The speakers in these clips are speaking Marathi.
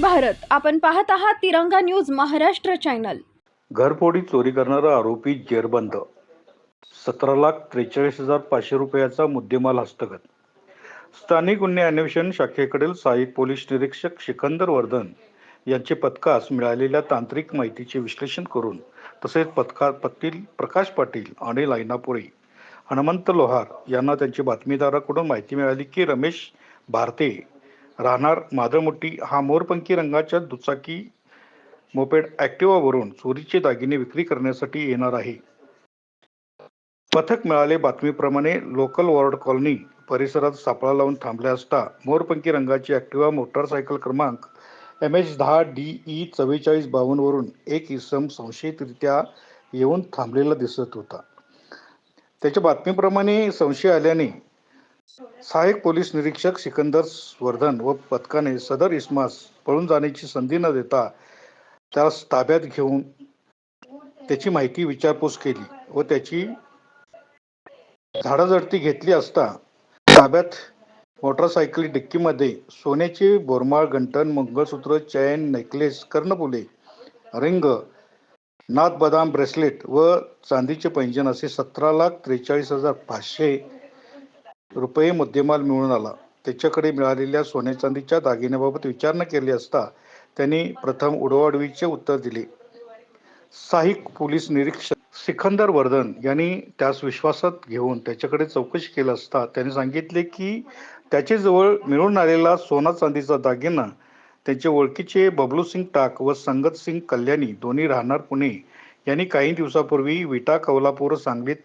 भारत. आपण पाहत आहात तिरंगा न्यूज महाराष्ट्र चॅनल. घरफोडी चोरी करणारा आरोपी जेरबंद. सतरा लाख त्रेचाळीस हजार पाचशे रुपयाचा मुद्देमाल हस्तगत. स्थानिक गुन्हे अन्वेषण शाखेकडील सहाय्यक पोलीस निरीक्षक सिकंदर वर्धन यांचे पथकास मिळालेल्या तांत्रिक माहितीचे विश्लेषण करून तसेच पथका पतील प्रकाश पाटील आणि लायनापुरे हनुमंत लोहार यांना त्यांच्या बातमीदाराकडून माहिती मिळाली की रमेश भारते राहणार माधवमुट्टी हा मोरपंखी रंगाच्या दुचाकी मोपेड ॲक्टिवावरून चोरीचे दागिने विक्री करण्यासाठी येणार आहे. पथक मिळाले बातमीप्रमाणे लोकल वॉर्ड कॉलनी परिसरात सापळा लावून थांबले असता मोरपंखी रंगाची ॲक्टिवा मोटारसायकल क्रमांक एम एच दहा डी ई चव्वेचाळीस बावन्नवरून एक इसम संशयितरित्या येऊन थांबलेला दिसत होता. त्याच्या बातमीप्रमाणे संशय आल्याने सहाय्यक पोलीस निरीक्षक सिकंदर वर्धन व पथकाने सदर इस्मास पळून जाण्याची संधी न देता त्यास ताब्यात घेऊन त्याची माहिती विचारपूस केली व त्याची झाडाझडती घेतली असता ताब्यात मोटरसायकल डिक्कीमध्ये सोन्याचे बोरमाळ गंटन मंगळसूत्र चैन नेकलेस कर्णपुले रिंग नाथ बदाम ब्रेसलेट व चांदीचे पैंजण असे सतरा लाख त्रेचाळीस हजार पाचशे रुपये मुद्देमाल मिळून आला. त्याच्याकडे मिळालेल्या सोन्या चांदीच्या दागिन्याबाबत विचारणा केली असता त्यांनी प्रथम उडवाउडवीचे उत्तर दिले. सहाय्यक पोलीस निरीक्षक सिकंदर वर्धन यांनी त्यास विश्वासात घेऊन त्याच्याकडे चौकशी केली असता त्यांनी सांगितले की त्याच्याजवळ मिळून आलेला सोना चांदीचा दागिना त्यांचे ओळखीचे बबलू सिंग टाक व संगत सिंग कल्याणी दोन्ही राहणार पुणे यांनी काही दिवसापूर्वी विटा कौलापूर सांगलीत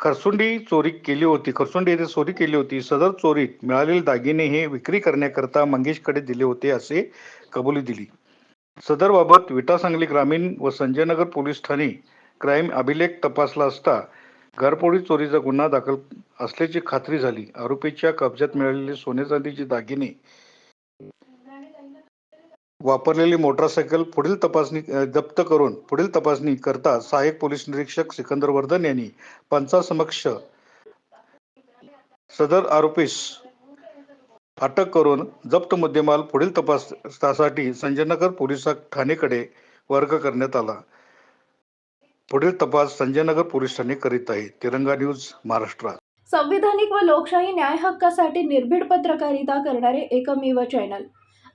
खरसुंडी चोरी केली होती. खरसुंडी येथे चोरी केली होती. सदर चोरीत मिळालेले दागिने हे विक्री करण्याकरता मंगेशकडे दिले होते असे कबुली दिली. सदरबाबत विटा सांगली ग्रामीण व संजयनगर पोलीस ठाणे क्राईम अभिलेख तपासला असता घरपोडी चोरीचा गुन्हा दाखल असल्याची खात्री झाली. आरोपीच्या कब्जात मिळालेले सोने चांदीचे दागिने वापरलेली मोटारसायकल पुढील तपासणी जप्त करून पुढील तपासणी करता सहाय्यक पोलीस निरीक्षक सिकंदर वर्धन यांनी पंचासमक्ष सदर आरोपीस अटक करून जप्त मुद्देमाल पुढील तपासासाठी संजयनगर पोलीस ठाणेकडे वर्ग करण्यात आला. पुढील तपास संजयनगर पोलीस ठाणे करीत आहे. तिरंगा न्यूज महाराष्ट्र. संविधानिक व लोकशाही न्याय हक्कासाठी निर्भीड पत्रकारिता करणारे एकमेव चॅनल.